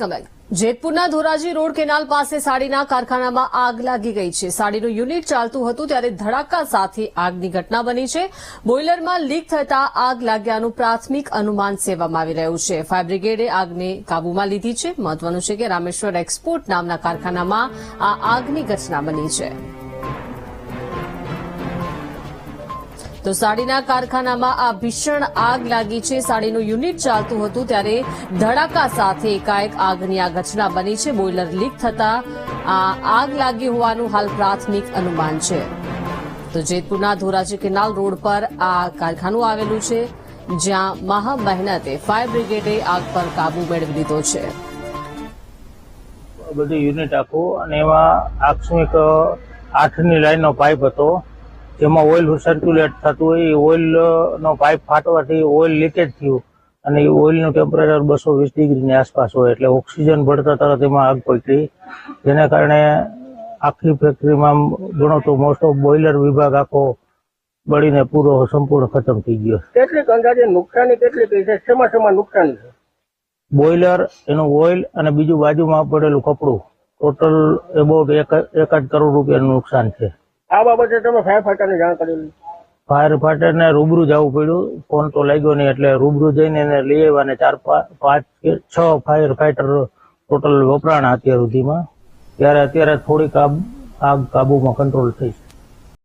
કમલ જેતપુરના Dhoraji road canal પાસે સાડીના કારખાનામાં આગ લાગી ગઈ છે. સાડીનું યુનિટ ચાલતું હતું ત્યારે ધડાકા સાથે આગની ઘટના બની છે. બોઇલરમાં લીક થતા આગ લાગ્યાનું પ્રાથમિક અનુમાન સેવામાં આવી રહ્યું છે. ફાયર બ્રિગેડે આગને કાબૂમાં લીધી છે. મહત્વનું છે કે રામેશ્વર એક્સપોર્ટ નામના કારખાનામાં આ આગની ઘટના બની છે. તો સાડીના કારખાનામાં આ ભીષણ આગ લાગી છે. સાડીનું યુનિટ ચાલતું હતું ત્યારે ધડાકા સાથે એકાએક આગની આ ઘટના બની છે. બોઇલર લીક થતા આ આગ લાગી હોવાનું હાલ પ્રાથમિક અનુમાન છે. તો જેતપુરના ધોરાજી કેનાલ રોડ પર આ કારખાનું આવેલું છે, જ્યાં મહા મહેનતે ફાયર બ્રિગેડે આગ પર કાબુ મેળવી લીધો છે. બધું યુનિટ આખું અને એમાં આકસ્મિક આઠની લાઈનનો પાઇપ હતો. જેમાં ઓઇલ સર્ક્યુલેટ થતું હોય એ ઓઇલ નો પાઇપ ફાટવાથી ઓઇલ લીકેજ થયું. અને એ ઓઇલનું ટેમ્પરેચર બસો વીસ ડિગ્રીની આસપાસ હોય એટલે ઓક્સિજન ભળતા તરત એમાં આગ પકડી જેના કારણે આખી ફેક્ટરીમાં ગણો તો મોસ્ટ ઓફ બોઇલર વિભાગ આખો બળીને પૂરો સંપૂર્ણ ખતમ થઈ ગયો. કેટલીક અંદાજે નુકસાની કેટલી કઈ છે? શેમાં શેમાં નુકસાન છે? બોઇલર એનું ઓઇલ અને બીજું બાજુમાં પડેલું કપડું ટોટલ એબાઉટ એક જ કરોડ રૂપિયાનું નુકસાન છે. આ બાબતે તમે ફાયર ફાઈટરને જાણ કરેલી ફાયર ફાઈટરને રૂબરૂ જવું પડ્યું. ફોન તો લાગ્યો નહીં એટલે રૂબરૂ જઈને એને લઈ આવ્યા અને ચાર પાંચ કે છ ફાયર ફાઈટર ટોટલ વપરાણા અત્યાર સુધીમાં. ત્યારે અત્યારે થોડીક આગ કાબુમાં કંટ્રોલ થઈ છે.